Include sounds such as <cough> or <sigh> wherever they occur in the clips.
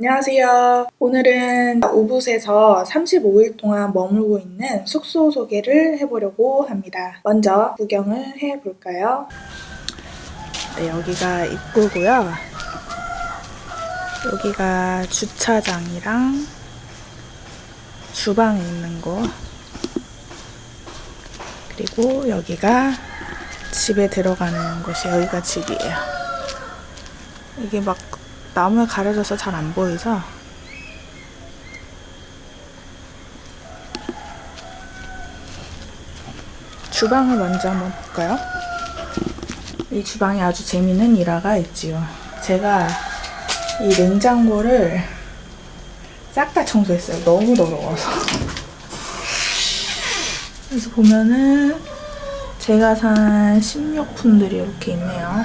안녕하세요. 오늘은 오붓에서 35일 동안 머물고 있는 숙소 소개를 해보려고 합니다. 먼저 구경을 해볼까요? 네, 여기가 입구고요. 여기가 주차장이랑 주방에 있는 곳. 그리고 여기가 집에 들어가는 곳이 여기가 집이에요. 이게 막 나무에 가려져서 잘 안 보이죠? 주방을 먼저 한번 볼까요? 이 주방에 아주 재미있는 일화가 있지요. 제가 이 냉장고를 싹 다 청소했어요. 너무 더러워서. 그래서 보면은 제가 산 식료품들이 이렇게 있네요.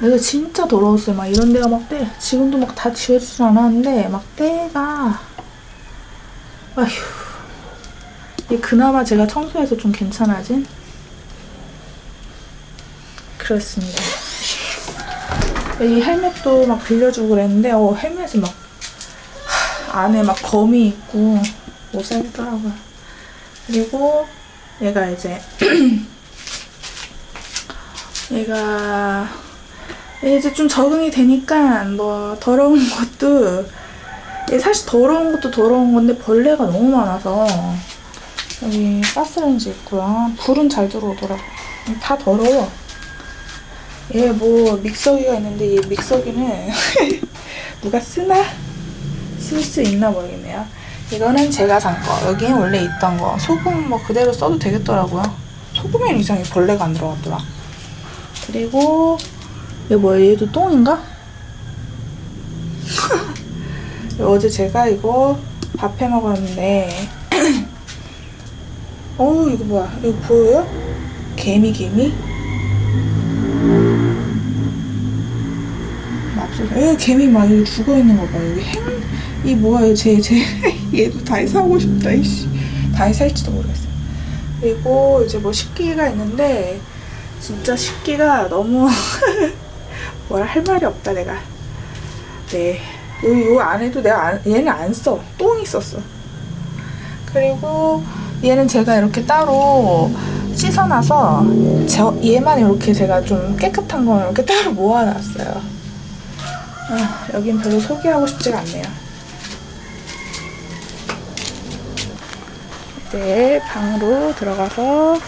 내가 진짜 더러웠어요. 막 이런 데가 막 때, 지금도 막 다 지워지진 않았는데, 막 때가, 아휴. 이 그나마 제가 청소해서 좀 괜찮아진? 그렇습니다. 이 헬멧도 막 빌려주고 그랬는데, 어, 헬멧이 막, 하, 안에 막 검이 있고, 못 살겠더라고요. 그리고, 얘가 이제, <clears throat> 얘가, 이제 좀 적응이 되니까 뭐 더러운 것도 사실 더러운 것도 더러운 건데 벌레가 너무 많아서 여기 가스레인지 있고요. 불은 잘 들어오더라고. 다 더러워. 얘 뭐 믹서기가 있는데 이 믹서기는 <laughs> 누가 쓰나? 쓸 수 있나 모르겠네요. 이거는 제가 산 거. 여기엔 원래 있던 거. 소금 뭐 그대로 써도 되겠더라고요. 소금엔 이상하게 벌레가 안 들어갔더라. 그리고 얘 뭐야? 얘도 똥인가? <laughs> 어제 제가 이거 밥 해 먹었는데 <clears throat> 어우 이거 뭐야? 이거 보여요? 개미 개미? 맙소사. 에 개미 막 여기 죽어 있는 거 봐. 여기 행, 이 뭐야? 쟤 쟤 <laughs> 얘도 다이 사고 싶다. 이씨 다이 살지도 모르겠어. 그리고 이제 뭐 식기가 있는데 진짜 식기가 너무 <laughs> 뭐라 할 말이 없다 내가 네 요, 요 안에도 내가 안, 얘는 안 써 똥이 있었어 그리고 얘는 제가 이렇게 따로 씻어놔서 저, 얘만 이렇게 제가 좀 깨끗한 거 이렇게 따로 모아놨어요 아, 여긴 별로 소개하고 싶지가 않네요 이제 방으로 들어가서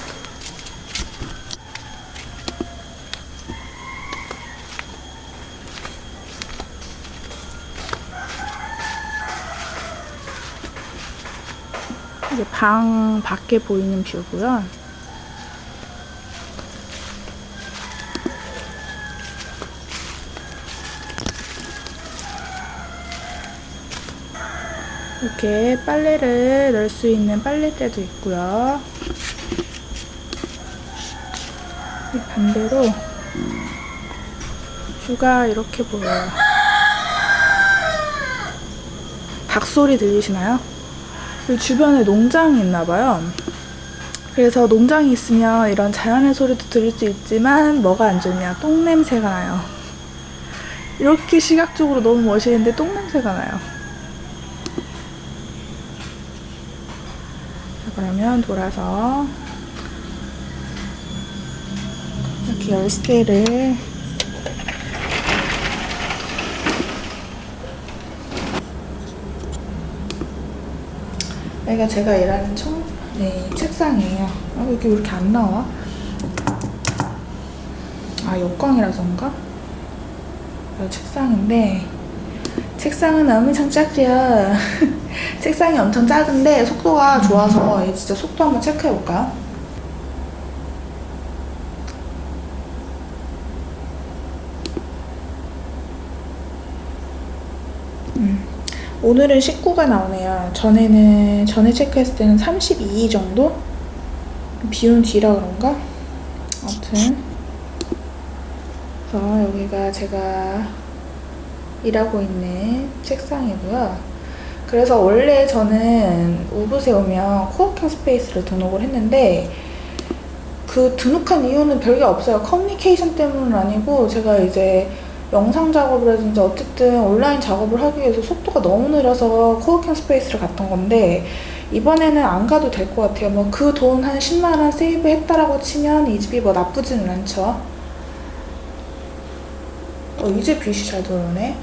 이제 방 밖에 보이는 뷰고요. 이렇게 빨래를 넣을 수 있는 빨래대도 있고요. 이 반대로 뷰가 이렇게 보여요. 닭소리 들리시나요? 그 주변에 농장이 있나 봐요. 그래서 농장이 있으면 이런 자연의 소리도 들을 수 있지만 뭐가 안 좋냐? 똥 냄새가 나요. 이렇게 시각적으로 너무 멋있는데 똥 냄새가 나요. 자, 그러면 돌아서 이렇게 열쇠를 여기가 제가 일하는 청, 네, 책상이에요. 아, 여기 왜 이렇게 안 나와? 아, 역광이라서인가? 여기 책상인데, 책상은 엄청 작죠? <laughs> 책상이 엄청 작은데, 속도가 좋아서, 얘 진짜 속도 한번 체크해볼까요? 오늘은 19가 나오네요. 전에는 전에 체크했을 때는 32 정도? 비온 뒤라 그런가? 아무튼 그래서 여기가 제가 일하고 있는 책상이고요. 그래서 원래 저는 우붓에 오면 코워킹 스페이스를 등록을 했는데 그 등록한 이유는 별게 없어요. 커뮤니케이션 때문은 아니고 제가 이제 영상 작업이라든지 어쨌든 온라인 작업을 하기 위해서 속도가 너무 느려서 코워킹 스페이스를 갔던 건데 이번에는 안 가도 될 것 같아요. 뭐 그 돈 한 10만 원 세이브 했다라고 치면 이 집이 뭐 나쁘지는 않죠. 어, 이제 빛이 잘 들어오네.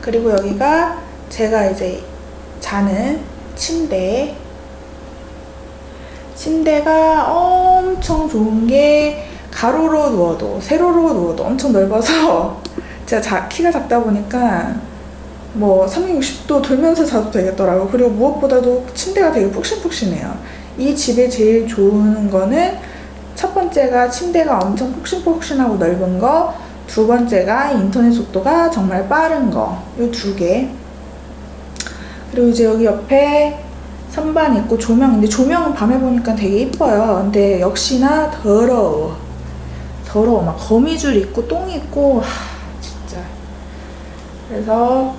그리고 여기가 제가 이제 자는 침대. 침대가 엄청 좋은 게 가로로 누워도 세로로 누워도 엄청 넓어서 <laughs> 제가 자, 키가 작다 보니까 뭐 360도 돌면서 자도 되겠더라고요. 그리고 무엇보다도 침대가 되게 푹신푹신해요. 이 집에 제일 좋은 거는 첫 번째가 침대가 엄청 푹신푹신하고 넓은 거, 두 번째가 인터넷 속도가 정말 빠른 거. 이 두 개. 그리고 이제 여기 옆에 선반 있고 조명인데 조명은 밤에 보니까 되게 이뻐요. 근데 역시나 더러워. 더러워. 막 거미줄 있고 똥 있고 하, 진짜. 그래서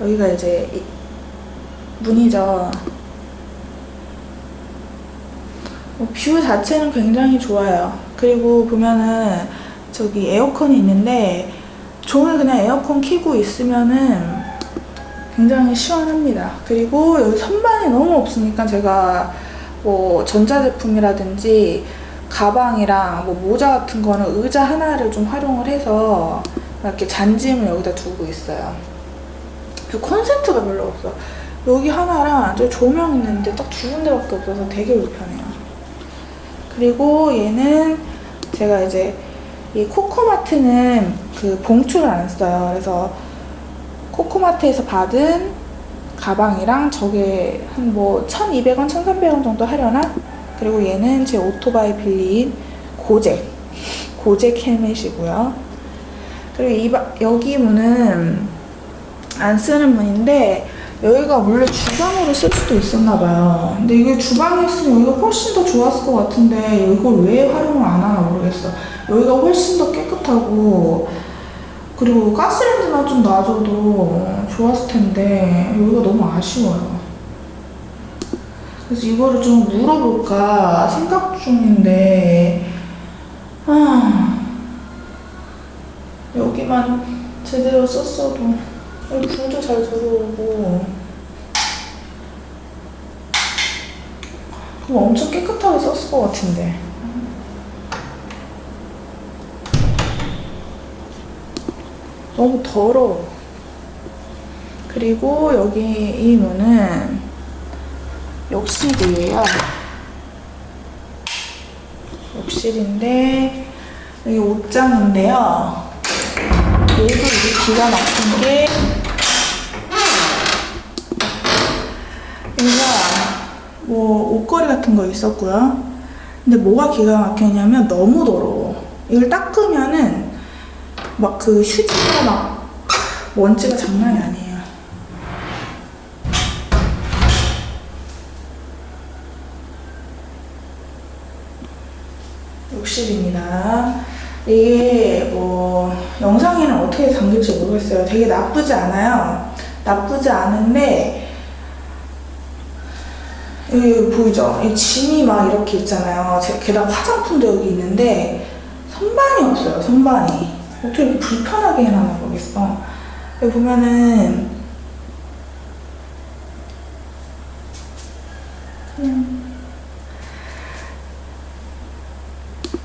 여기가 이제 이- 문이죠. 어, 뷰 자체는 굉장히 좋아요. 그리고 보면은 저기 에어컨이 있는데 종일 그냥 에어컨 켜고 있으면은 굉장히 시원합니다. 그리고 여기 선반이 너무 없으니까 제가 뭐 전자제품이라든지 가방이랑 뭐 모자 같은 거는 의자 하나를 좀 활용을 해서 이렇게 잔짐을 여기다 두고 있어요. 그 콘센트가 별로 없어. 여기 하나랑 저 조명 있는데 딱 두 군데밖에 없어서 되게 불편해요. 그리고 얘는 제가 이제 이 코코마트는 그 봉투를 안 써요. 그래서 코코마트에서 받은 가방이랑 저게 한 뭐 1,200원, 1,300원 정도 하려나? 그리고 얘는 제 오토바이 빌린 고잭. 고잭 헬멧이고요. 그리고 이 바, 여기 문은 안 쓰는 문인데 여기가 원래 주방으로 쓸 수도 있었나 봐요. 근데 이게 주방에 있으면 여기가 훨씬 더 좋았을 것 같은데 이걸 왜 활용을 안 하나 모르겠어. 여기가 훨씬 더 깨끗하고 그리고 가스레인지만 좀 놔줘도 좋았을 텐데 여기가 너무 아쉬워요. 그래서 이거를 좀 물어볼까 생각 중인데 아 여기만 제대로 썼어도 여기 불도 잘 들어오고 그럼 엄청 깨끗하게 썼을 것 같은데 너무 더러워 그리고 여기 이 문은 욕실이에요 욕실인데 여기 옷장인데요 얘도 이게 기가 막힌 게 얘가 뭐 옷걸이 같은 거 있었고요. 근데 뭐가 기가 막혔냐면 너무 더러워. 이걸 닦으면은 막 그 휴지가 막 먼지가 장난이 아니에요. 욕실입니다. 이게 뭐 영상에는 어떻게 담길지 모르겠어요. 되게 나쁘지 않아요. 나쁘지 않은데 여기 보이죠? 이 짐이 막 이렇게 있잖아요. 제- 게다가 화장품도 여기 있는데 선반이 없어요. 선반이 어떻게 이렇게 불편하게 해놨나 모르겠어. 여기 보면은 그냥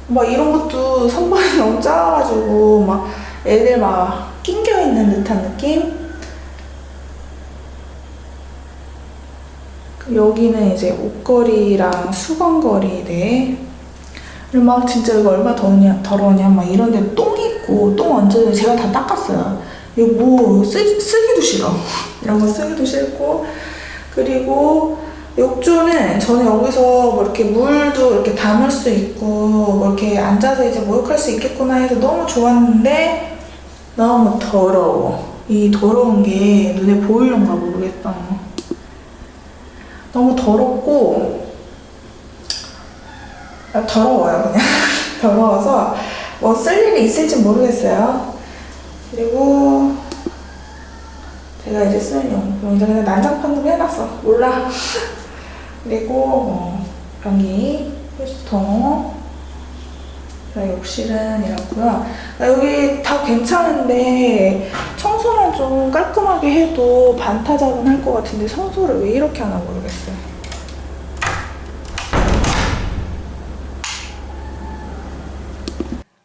막 이런 것도 선반이 <laughs> 너무 작아가지고 막 애들 막 낑겨 있는 듯한 느낌? 그 여기는 이제 옷걸이랑 수건걸이 네. 그리고 막 진짜 이거 얼마 더우냐, 더러우냐 막 이런 데 똥 있고 똥 얹어서 제가 다 닦았어요. 이거 뭐 쓰, 쓰기도 싫어. <laughs> 이런 거 쓰기도 싫고 그리고 욕조는 저는 여기서 뭐 이렇게 물도 이렇게 담을 수 있고 뭐 이렇게 앉아서 이제 목욕할 수 있겠구나 해서 너무 좋았는데 너무 더러워. 이 더러운 게 눈에 보이려는가 모르겠다. 너무 더럽고 아, 더러워요 그냥 <laughs> 더러워서 뭐 쓸 일이 있을지 모르겠어요. 그리고 제가 이제 쓰는 용품 이제 그냥 난장판으로 해놨어. 몰라. <laughs> 그리고 뭐 변기, 휴지통, 욕실은 이렇고요. 아, 여기 다 괜찮은데 청소만 좀 깔끔하게 해도 반타작은 할 것 같은데 청소를 왜 이렇게 하나 모르겠어요.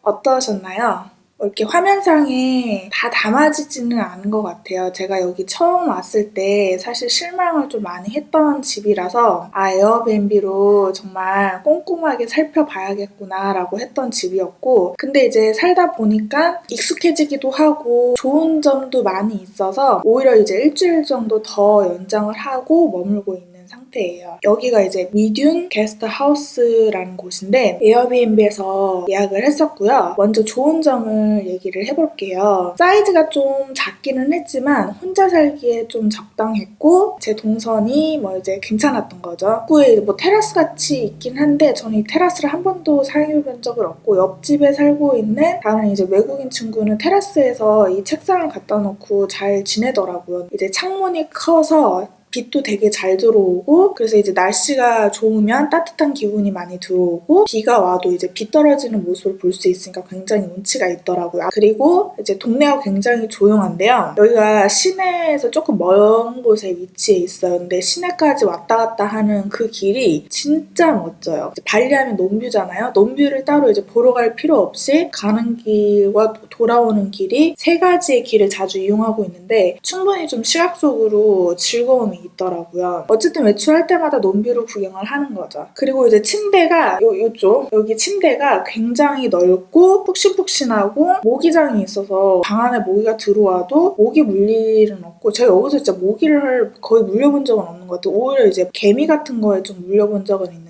어떠셨나요? 뭐 이렇게 화면상에 다 담아지지는 않은 것 같아요. 제가 여기 처음 왔을 때 사실 실망을 좀 많이 했던 집이라서 아 에어비앤비로 정말 꼼꼼하게 살펴봐야겠구나라고 했던 집이었고 근데 이제 살다 보니까 익숙해지기도 하고 좋은 점도 많이 있어서 오히려 이제 일주일 정도 더 연장을 하고 머물고 있는 상태예요. 여기가 이제 미듐 게스트 하우스라는 곳인데 에어비앤비에서 예약을 했었고요. 먼저 좋은 점을 얘기를 해볼게요. 사이즈가 좀 작기는 했지만 혼자 살기에 좀 적당했고 제 동선이 뭐 이제 괜찮았던 거죠. 입구에 뭐 테라스 같이 있긴 한데 저는 이 테라스를 한 번도 사용해 본 적은 없고 옆집에 살고 있는 다른 이제 외국인 친구는 테라스에서 이 책상을 갖다 놓고 잘 지내더라고요. 이제 창문이 커서 빛도 되게 잘 들어오고 그래서 이제 날씨가 좋으면 따뜻한 기분이 많이 들어오고 비가 와도 이제 비 떨어지는 모습을 볼 수 있으니까 굉장히 운치가 있더라고요. 그리고 이제 동네가 굉장히 조용한데요. 여기가 시내에서 조금 먼 곳에 위치해. 근데 시내까지 왔다 갔다 하는 그 길이 진짜 멋져요. 발리하면 논뷰잖아요. 논뷰를 따로 이제 보러 갈 필요 없이 가는 길과 돌아오는 길이 세 가지의 길을 자주 이용하고 있는데 충분히 좀 시각적으로 즐거움이 있더라고요. 어쨌든 외출할 때마다 논뷰로 구경을 하는 거죠. 그리고 이제 침대가 요, 요쪽 여기 침대가 굉장히 넓고 푹신푹신하고 모기장이 있어서 방 안에 모기가 들어와도 모기 물 일은 없고 제가 여기서 진짜 모기를 거의 물려본 적은 없는 것 같아요. 오히려 이제 개미 같은 거에 좀 물려본 적은 있는데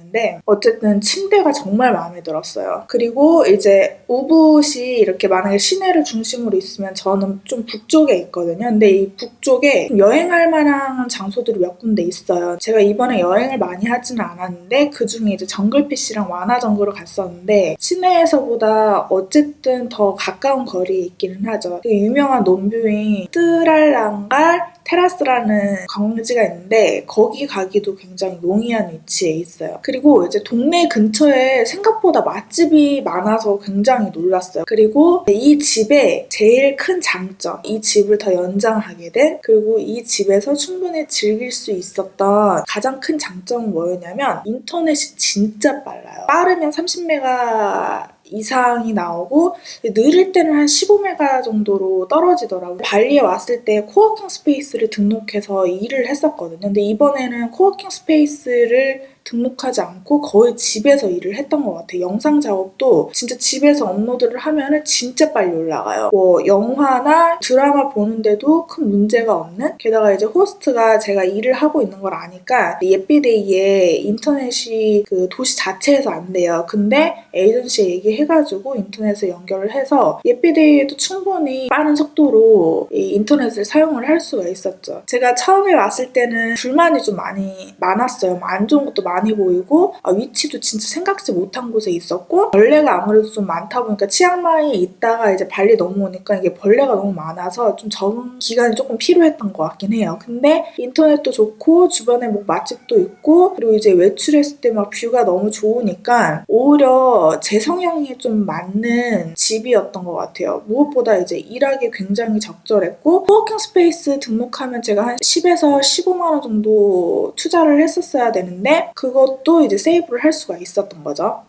어쨌든 침대가 정말 마음에 들었어요. 그리고 이제 우붓이 이렇게 만약에 시내를 중심으로 있으면 저는 좀 북쪽에 있거든요. 근데 이 북쪽에 좀 여행할 만한 장소들이 몇 군데 있어요. 제가 이번에 여행을 많이 하지는 않았는데 그 중에 이제 정글피쉬랑 와나 정글을 갔었는데 시내에서보다 어쨌든 더 가까운 거리에 있기는 하죠. 유명한 논뷰인 뜨랄랑갈 테라스라는 관광지가 있는데 거기 가기도 굉장히 용이한 위치에 있어요. 그리고 이제 동네 근처에 생각보다 맛집이 많아서 굉장히 놀랐어요. 그리고 이 집의 제일 큰 장점, 이 집을 더 연장하게 된 그리고 이 집에서 충분히 즐길 수 있었던 가장 큰 장점은 뭐였냐면 인터넷이 진짜 빨라요. 빠르면 30메가 이상이 나오고 느릴 때는 한 15메가 정도로 떨어지더라고요. 발리에 왔을 때 코워킹 스페이스를 등록해서 일을 했었거든요. 근데 이번에는 코워킹 스페이스를 등록하지 않고 거의 집에서 일을 했던 것 같아요. 영상 작업도 진짜 집에서 업로드를 하면은 진짜 빨리 올라가요. 뭐 영화나 드라마 보는데도 큰 문제가 없는 게다가 이제 호스트가 제가 일을 하고 있는 걸 아니까 예삐데이에 인터넷이 그 도시 자체에서 안 돼요. 근데 에이전시에 얘기해가지고 인터넷에 연결을 해서 예삐데이에도 충분히 빠른 속도로 이 인터넷을 사용을 할 수가 있었죠. 제가 처음에 왔을 때는 불만이 좀 많이 많았어요. 뭐안 좋은 것도 많이 보이고 아, 위치도 진짜 생각지 못한 곳에 있었고 벌레가 아무래도 좀 많다 보니까 치앙마이에 있다가 이제 발리 넘어오니까 이게 벌레가 너무 많아서 좀 적응 기간이 조금 필요했던 것 같긴 해요. 근데 인터넷도 좋고 주변에 뭐 맛집도 있고 그리고 이제 외출했을 때 막 뷰가 너무 좋으니까 오히려 제 성향에 좀 맞는 집이었던 것 같아요. 무엇보다 이제 일하기 굉장히 적절했고 코워킹 스페이스 등록하면 제가 한 10에서 15만 원 정도 투자를 했었어야 되는데 그것도 이제 세이브를 할 수가 있었던 거죠.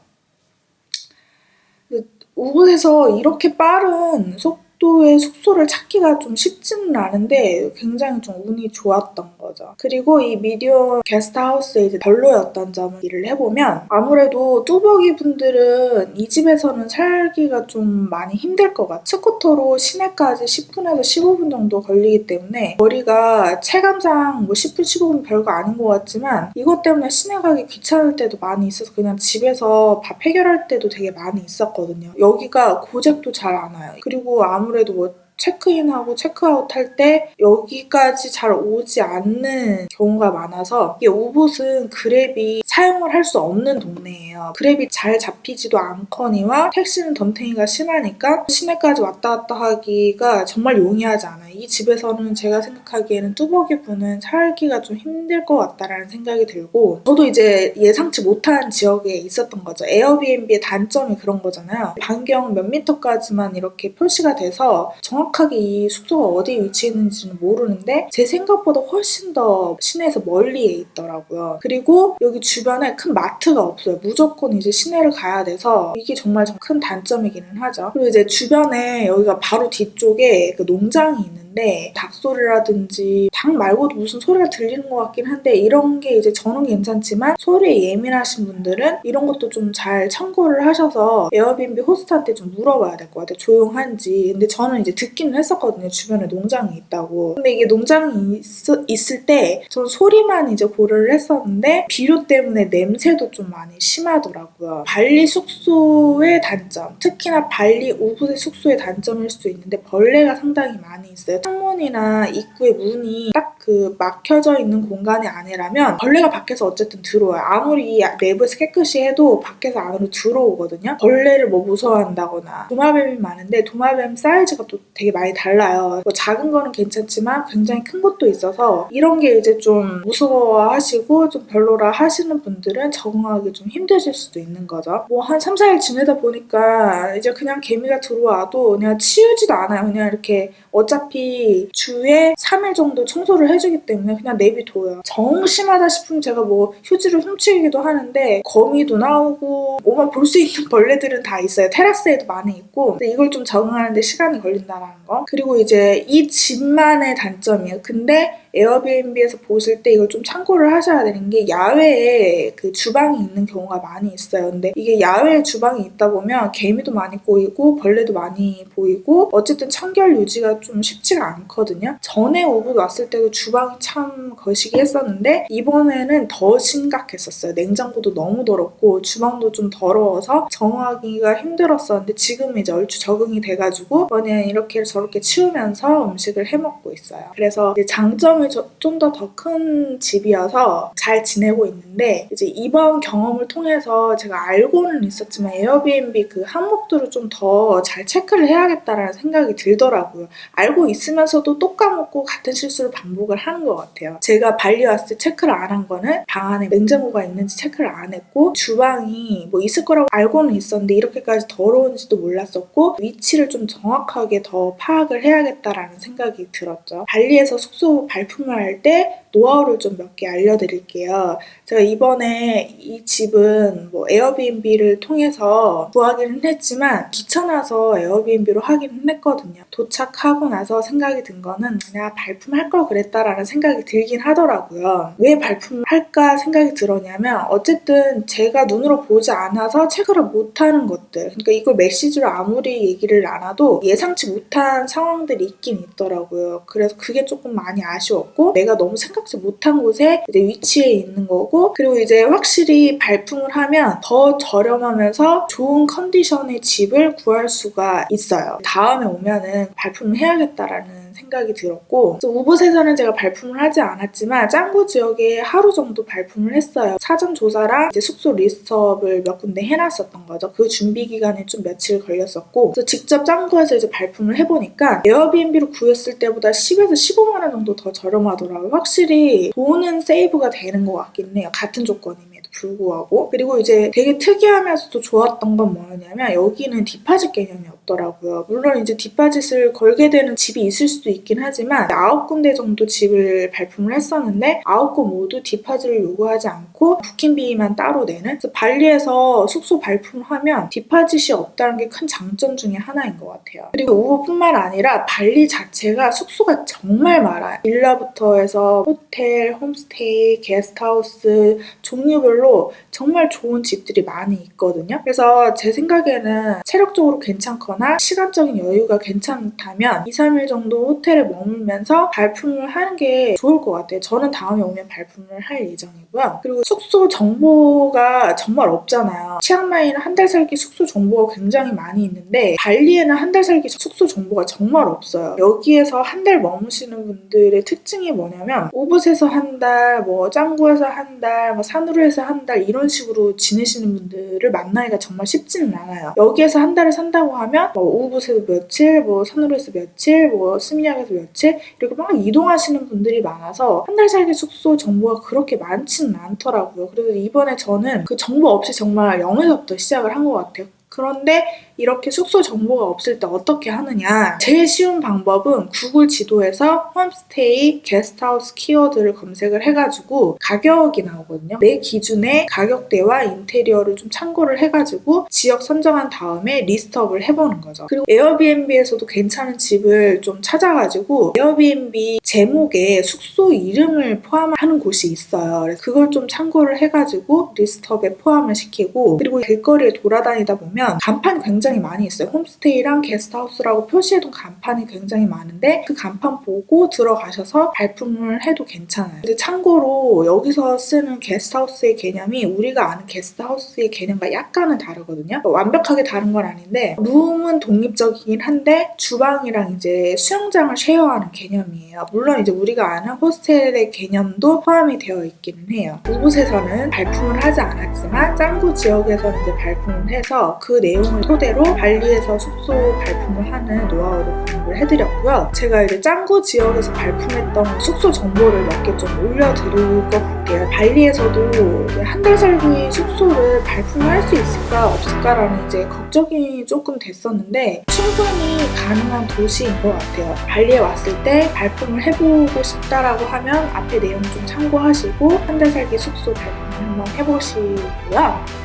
우붓에서 이렇게 빠른 속 도의 숙소를 찾기가 좀 쉽지는 않은데 굉장히 좀 운이 좋았던 거죠. 그리고 이 미디어 게스트하우스에 이제 별로였던 점을 일을 해보면 아무래도 뚜벅이 분들은 이 집에서는 살기가 좀 많이 힘들 것 같아요. 스쿠터로 시내까지 10분에서 15분 정도 걸리기 때문에 거리가 체감상 뭐 10분, 15분 별거 아닌 것 같지만 이것 때문에 시내 가기 귀찮을 때도 많이 있어서 그냥 집에서 밥 해결할 때도 되게 많이 있었거든요. 여기가 고집도 잘 안 와요. 그리고 아무 래도 뭐 체크인하고 체크아웃 할 때 여기까지 잘 오지 않는 경우가 많아서 이게 우붓은 그랩이 사용을 할 수 없는 동네예요. 그랩이 잘 잡히지도 않거니와 택시는 덤탱이가 심하니까 시내까지 왔다 갔다 하기가 정말 용이하지 않아요. 이 집에서는 제가 생각하기에는 뚜벅이 분은 살기가 좀 힘들 것 같다라는 생각이 들고 저도 이제 예상치 못한 지역에 있었던 거죠. 에어비앤비의 단점이 그런 거잖아요. 반경 몇 미터까지만 이렇게 표시가 돼서 정확 하게 이 숙소가 어디에 위치해 있는지는 모르는데 제 생각보다 훨씬 더 시내에서 멀리에 있더라고요. 그리고 여기 주변에 큰 마트가 없어요. 무조건 이제 시내를 가야 돼서 이게 정말 좀큰 단점이기는 하죠. 그리고 이제 주변에 여기가 바로 뒤쪽에 그 농장이 있는데 닭소리라든지 닭 말고도 무슨 소리가 들리는 것 같긴 한데 이런 게 이제 저는 괜찮지만 소리에 예민하신 분들은 이런 것도 좀 잘 참고를 하셔서 에어비앤비 호스트한테 좀 물어봐야 될 것 같아요. 조용한지. 근데 저는 이제 듣 기는 했었거든요. 주변에 농장이 있다고. 근데 이게 농장이 있, 있을 때 저는 소리만 이제 고려를 했었는데 비료 때문에 냄새도 좀 많이 심하더라고요. 발리 숙소의 단점, 특히나 발리 우붓의 숙소의 단점일 수도 있는데 벌레가 상당히 많이 있어요. 창문이나 입구의 문이 딱 그 막혀져 있는 공간이 아니라면 벌레가 밖에서 어쨌든 들어와요. 아무리 내부에서 깨끗이 해도 밖에서 안으로 들어오거든요. 벌레를 뭐 무서워한다거나 도마뱀이 많은데 도마뱀 사이즈가 또 되게 많이 달라요. 뭐 작은 거는 괜찮지만 굉장히 큰 것도 있어서 이런 게 이제 좀 무서워하시고 좀 별로라 하시는 분들은 적응하기 좀 힘드실 수도 있는 거죠. 뭐 한 3, 4일 지내다 보니까 이제 그냥 개미가 들어와도 그냥 치우지도 않아요. 그냥 이렇게 어차피 주에 3일 정도 청소를 해주기 때문에 그냥 내비둬요. 정 심하다 싶으면 제가 뭐 휴지를 훔치기도 하는데 거미도 나오고 뭐만 볼 수 있는 벌레들은 다 있어요. 테라스에도 많이 있고 근데 이걸 좀 적응하는데 시간이 걸린다는 거. 그리고 이제 이 집만의 단점이에요. 근데 에어비앤비에서 보실 때 이걸 좀 참고를 하셔야 되는 게 야외에 그 주방이 있는 경우가 많이 있어요. 근데 이게 야외에 주방이 있다 보면 개미도 많이 꼬이고 벌레도 많이 보이고 어쨌든 청결 유지가 좀 쉽지가 않거든요. 전에 오브 왔을 때도 주방이 참 거시기 했었는데 이번에는 더 심각했었어요. 냉장고도 너무 더럽고 주방도 좀 더러워서 정하기가 힘들었었는데 지금 이제 얼추 적응이 돼가지고 이번에 이렇게 저렇게 치우면서 음식을 해 먹고 있어요. 그래서 장점이 좀 더 더 큰 집이어서 잘 지내고 있는데 이제 이번 경험을 통해서 제가 알고는 있었지만 에어비앤비 그 항목들을 좀 더 잘 체크를 해야겠다라는 생각이 들더라고요. 알고 있으면서도 또 까먹고 같은 실수를 반복을 하는 것 같아요. 제가 발리 왔을 때 체크를 안 한 거는 방 안에 냉장고가 있는지 체크를 안 했고 주방이 뭐 있을 거라고 알고는 있었는데 이렇게까지 더러운지도 몰랐었고 위치를 좀 정확하게 더 파악을 해야겠다라는 생각이 들었죠. 발리에서 숙소 발품을 할 때 노하우를 좀 몇 개 알려드릴게요. 제가 이번에 이 집은 뭐 에어비앤비를 통해서 구하기는 했지만 귀찮아서 에어비앤비로 하기는 했거든요. 도착하고 나서 생각이 든 거는 그냥 발품할 걸 그랬다라는 생각이 들긴 하더라고요. 왜 발품을 할까 생각이 들었냐면 어쨌든 제가 눈으로 보지 않아서 체크를 못하는 것들 그러니까 이걸 메시지로 아무리 얘기를 안 해도 예상치 못한 상황들이 있긴 있더라고요. 그래서 그게 조금 많이 아쉬웠고 내가 너무 생각지 못한 곳에 이제 위치해 있는 거고 그리고 이제 확실히 발품을 하면 더 저렴하면서 좋은 컨디션의 집을 구할 수가 있어요. 다음에 오면은 발품을 해야겠다라는 생각이 들었고 우붓에서는 제가 발품을 하지 않았지만 짱구 지역에 하루 정도 발품을 했어요. 사전 조사랑 이제 숙소 리스트업을 몇 군데 해놨었던 거죠. 그 준비 기간에 좀 며칠 걸렸었고 직접 짱구에서 이제 발품을 해보 니까 에어비앤비로 구했을 때보다 10에서 15만 원 정도 더 저렴하더라고요. 확실히 돈은 세이브가 되는 것 같긴 해요. 같은 조건이면. 불구하고 그리고 이제 되게 특이하면서도 좋았던 건 뭐였냐면 여기는 디파짓 개념이 없더라고요. 물론 이제 디파짓을 걸게 되는 집이 있을 수도 있긴 하지만 아홉 군데 정도 집을 발품을 했었는데 아홉 곳 모두 디파짓을 요구하지 않고 부킹비만 따로 내는 발리에서 숙소 발품을 하면 디파짓이 없다는 게 큰 장점 중에 하나인 것 같아요. 그리고 우버뿐만 아니라 발리 자체가 숙소가 정말 많아요. 빌라부터 해서 호텔, 홈스테이, 게스트하우스 종류별로 정말 좋은 집들이 많이 있거든요. 그래서 제 생각에는 체력적으로 괜찮거나 않거나 시간적인 여유가 괜찮다면 2, 3일 정도 호텔에 머물면서 발품을 하는 게 좋을 것 같아요. 저는 다음에 오면 발품을 할 예정이고요. 그리고 숙소 정보가 정말 없잖아요. 치앙마이는 한 달 살기 숙소 정보가 굉장히 많이 있는데 발리에는 한 달 살기 숙소 정보가 정말 없어요. 여기에서 한 달 머무시는 분들의 특징이 뭐냐면 오붓에서 한 달, 뭐 짱구에서 한 달, 뭐 산후루에서 한 달 이런 식으로 지내시는 분들을 만나기가 정말 쉽지는 않아요. 여기에서 한 달을 산다고 하면 뭐 오붓에서 며칠, 뭐 산후루에서 며칠, 뭐 스미냑에서 며칠 이렇게 막 이동하시는 분들이 많아서 한 달 살기 숙소 정보가 그렇게 많지는 않더라고요. 그래서 이번에 저는 그 정보 없이 정말 0에서부터 시작을 한 것 같아요. 그런데 이렇게 숙소 정보가 없을 때 어떻게 하느냐? 제일 쉬운 방법은 구글 지도에서 홈스테이, 게스트하우스 키워드를 검색을 해가지고 가격이 나오거든요. 내 기준의 가격대와 인테리어를 좀 참고를 해가지고 지역 선정한 다음에 리스트업을 해보는 거죠. 그리고 에어비앤비에서도 괜찮은 집을 좀 찾아가지고 에어비앤비 제목에 숙소 이름을 포함하는 곳이 있어요. 그래서 그걸 좀 참고를 해가지고 리스트업에 포함을 시키고 그리고 길거리에 돌아다니다 보면 간판이 굉장히 많이 있어요. 홈스테이랑 게스트하우스라고 표시해둔 간판이 굉장히 많은데 그 간판 보고 들어가셔서 발품을 해도 괜찮아요. 근데 참고로 여기서 쓰는 게스트하우스의 개념이 우리가 아는 게스트하우스의 개념과 약간은 다르거든요. 완벽하게 다른 건 아닌데 룸은 독립적이긴 한데 주방이랑 이제 수영장을 쉐어하는 개념이에요. 물론 이제 우리가 아는 호스텔의 개념도 포함이 되어 있기는 해요. 이곳에서는 발품을 하지 않았지만 짱구 지역에서는 이제 발품을 해서 그 내용을 토대로 발리에서 숙소 발품을 하는 노하우를 공유를 해드렸고요. 제가 이제 짱구 지역에서 발품했던 숙소 정보를 몇 개 좀 올려드릴 것 같아요. 발리에서도 한 달 살기 숙소를 발품을 할수 있을까 없을까라는 이제 걱정이 조금 됐었는데 충분히 가능한 도시인 것 같아요. 발리에 왔을 때 발품을 해보고 싶다라고 하면 앞에 내용 좀 참고하시고 한 달 살기 숙소 발품을 한번 해보시고요.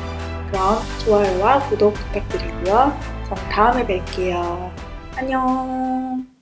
그럼 좋아요와 구독 부탁드리고요. 저는 다음에 뵐게요. 안녕.